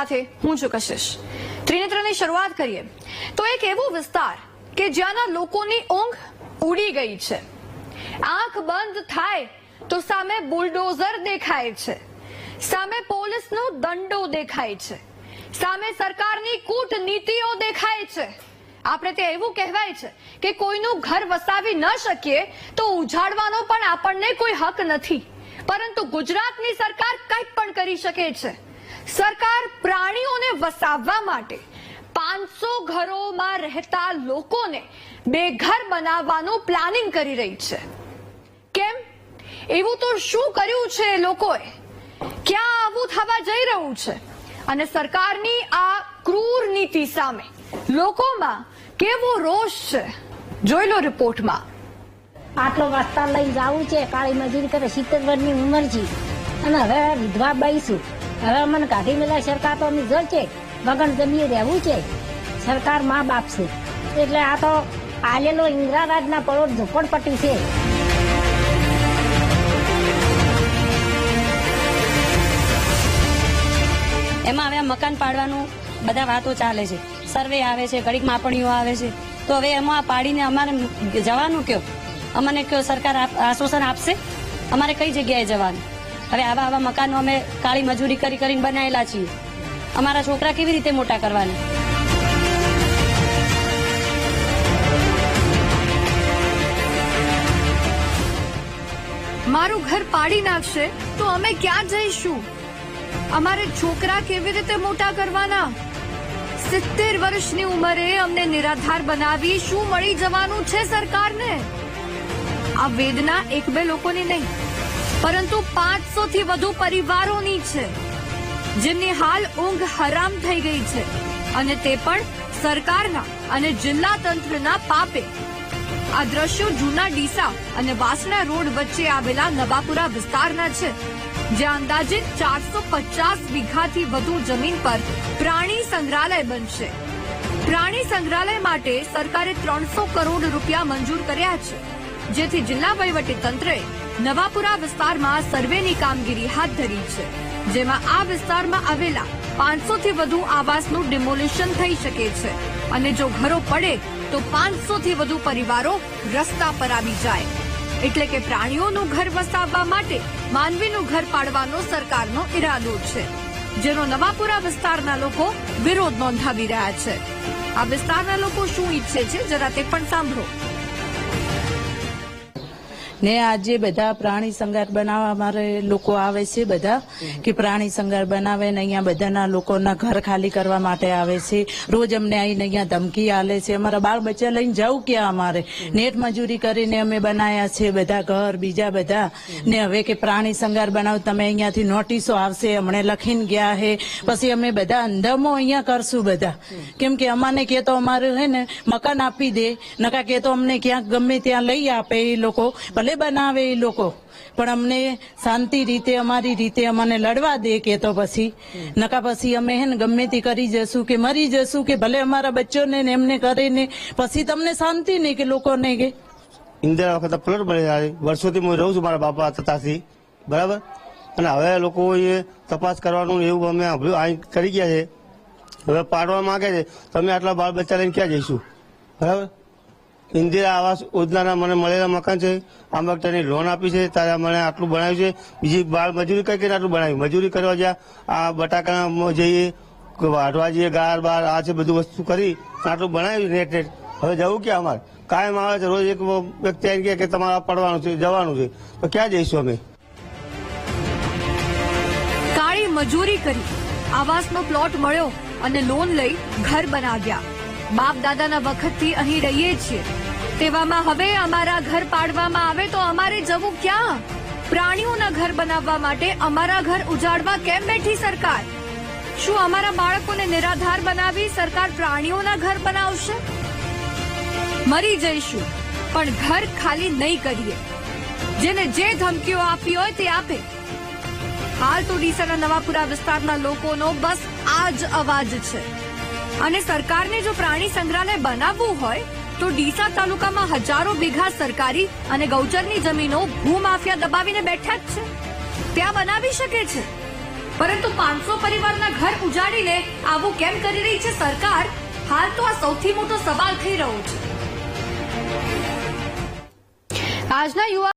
સાથે હું છું કશિશ. ત્રિનેત્રની શરૂઆત કરીએ. તો એક એવો વિસ્તાર કે જ્યાંના લોકોની ઊંઘ ઉડી ગઈ છે. આંખ બંધ થાય તો સામે બુલડોઝર દેખાય છે. સામે પોલીસનો દંડો દેખાય છે. સામે સરકારની કૂટનીતિઓ દેખાય છે. આપણે તે એવું કહેવાય છે કે કોઈનું ઘર વસાવી ન શકીએ તો ઉજાડવાનો પણ આપણને કોઈ હક નથી. પરંતુ ગુજરાતની સરકાર કંઈક પણ કરી શકે છે. સરકાર પ્રાણીઓને વસાવવા માટે પાંચસો ઘરોમાં રહેતા લોકોને બેઘર બનાવવાનું પ્લાનિંગ કરી રહી છે. કેમ? એવું તો શું કર્યું છે લોકોએ? ક્યાં આવું થવા જઈ રહ્યું છે? અને સરકારની આ ક્રૂર નીતિ સામે લોકોમાં કેવો રોષ છે? જોઈ લો રિપોર્ટમાં. આટલો વાસ્તા લઈ જવું છે, કાળી મજૂરી કરે, સિત્તેર વર્ષની ઉંમર છે. અને હવે વિધવા બાઈશું હવે અમને કાઢી મેલા સરકાર તો અમને જળ છે. વગર જમીએ રહેવું છે. સરકાર મા બાપ છે. એટલે આ તો આલેલો ઇન્દિરા પડો ઝુંપડપટ્ટી છે. એમાં હવે મકાન પાડવાનું બધા વાતો ચાલે છે. સર્વે આવે છે, ઘડીક માપણીઓ આવે છે. તો હવે એમાં પાડીને અમારે જવાનું કયો? અમને કયો સરકાર આશ્વાસન આપશે? અમારે કઈ જગ્યાએ જવાનું? હવે આવા આવા મકાનો અમે કાળી મજૂરી કરી કરીને બનાવેલા છીએ. અમારા છોકરા કેવી રીતે મોટા કરવાના? મારું ઘર પાડી નાખશે તો અમે ક્યાં જઈશું? અમારે છોકરા કેવી રીતે મોટા કરવાના? સિત્તેર વર્ષની ઉંમરે અમને નિરાધાર બનાવી શું મળી જવાનું છે સરકારને? આ વેદના એક બે લોકોની નહીં. પરંતુ પાંચસો થી વધુ પરિવારોની છે, જેમની હાલ ઊંઘ હરામ થઈ ગઈ છે. અને તે પણ સરકારના અને જિલ્લા તંત્રના પાપે. આ દ્રશ્યો જૂના ડીસા અને વાસણા રોડ વચ્ચે આવેલા નવાપુરા વિસ્તારના છે, જ્યાં અંદાજિત ચારસો પચાસ વીઘાથી વધુ જમીન પર પ્રાણી સંગ્રહાલય બનશે. પ્રાણી સંગ્રહાલય માટે સરકારે ત્રણસો કરોડ રૂપિયા મંજૂર કર્યા છે. જેથી જિલ્લા વહીવટી તંત્રે નવાપુરા વિસ્તારમાં સર્વેની કામગીરી હાથ ધરી છે, જેમાં આ વિસ્તારમાં આવેલા પાંચસો થી વધુ આવાસનું ડિમોલિશન થઈ શકે છે અને જો ઘરો પડે તો પાંચસો થી વધુ પરિવારો રસ્તા પર આવી જાય. એટલે કે પ્રાણીઓનું ઘર વસાવવા માટે માનવીનું ઘર પાડવાનો સરકારનો ઈરાદો છે, જેનો નવાપુરા વિસ્તારના લોકો વિરોધ નોંધાવી રહ્યા છે. આ વિસ્તારના લોકો શું ઈચ્છે છે? જરા તે પણ સાંભળો. ને આજે બધા પ્રાણી સંગાર બનાવવા મારે લોકો આવે છે બધા, કે પ્રાણી સંગાર બનાવે ને અહીંયા બધાના લોકોના ઘર ખાલી કરવા માટે આવે છે. રોજ અમને આવીને અહીંયા ધમકી આલે છે. અમારા બાળ બચ્ચા લઈને જવું ક્યાં અમારે? નેટ મજૂરી કરીને અમે બનાયા છે બધા ઘર, બીજા બધા. ને હવે કે પ્રાણી સંગાર બનાવ, તમે અહીંયાથી નોટિસો આવશે, હમણે લખીને ગયા હે. પછી અમે બધા અંધમો અહીંયા કરશું બધા. કેમ કે અમાને કે તો અમારે હે ને મકાન આપી દે, નકા કે તો અમને ક્યાંક ગમે ત્યાં લઈ આપે એ લોકો. ભલે બનાવે એ લોકો, પણ અમને શાંતિ રીતે, અમારી રીતે અમને લડવા દે કે તો પછી. નકા પછી અમે હે ગમે તે કરી જશું કે મરી જશું કે ભલે અમારા બચ્ચોને ને એમને કરીને પછી તમને શાંતિ નહીં કે લોકોને કે? ઇન્દિરા વખત પ્લોટ જાય વર્ષોથી હું રહું છું મારા બાપા તથાથી, બરાબર? અને હવે લોકો એ તપાસ કરવાનું એવું અમે સાંભળ્યું અહીં કરી ગયા છે. હવે પાડવા માંગે છે, તમે આટલા બાળ બચ્ચા લઈને ક્યાં જઈશું? બરાબર? ઇન્દિરા આવાસ યોજનાના મને મળેલા મકાન છે. આ મકાનની લોન આપી છે. ત્યારે મને આટલું બનાવ્યું છે. બીજી બાળ મજૂરી કઈ કઈને આટલું બનાવ્યું? મજૂરી કરવા જ્યાં આ બટાકામાં જઈએ વાઢવા જઈએ ગાર બાર આ છે બધું વસ્તુ કરી આટલું બનાવ્યું નેટ નેટ. હવે જવું ક્યાં અમારે? કાયમ આવે છે. રોજ એક વ્યક્તિ એમ કે તમારે પડવાનું છે, જવાનું છે. તો ક્યાં જઈશું અમે? કાળી મજૂરી કરી. આવાસનો પ્લોટ મળ્યો અને લોન લઈ ઘર બનાવ્યા. બાપ દાદાના વખતથી અહીં રહીએ છીએ. તેવામાં હવે અમારા ઘર પાડવામાં આવે તો અમારે જવું ક્યાં? પ્રાણીઓના ઘર બનાવવા માટે અમારા ઘર ઉજાડવા કેમ બેઠી સરકાર? શું અમારા બાળકોને નિરાધાર બનાવી સરકાર પ્રાણીઓના ઘર બનાવશે? મરી જઈશું, પણ ઘર ખાલી નહીં કરીએ. જેને જે ધમકીઓ આપી હોય તે આપે. હાલ તો ડીસાના નવાપુરા વિસ્તારના લોકોનો બસ આ જ અવાજ છે. અને સરકારને જો પ્રાણી સંગ્રહાલય બનાવવું હોય તો ડીસા તાલુકામાં હજારો વીઘા સરકારી અને ગૌચરની જમીનો ભૂમાફિયા દબાવીને બેઠા જ છે. ત્યાં બનાવી શકે છે. પરંતુ પાંચસો પરિવારના ઘર ઉજાડીને આવું કેમ કરી રહી છે સરકાર? હાલ તો આ સૌથી મોટો સવાલ થઈ રહ્યો છે. આજના યુવા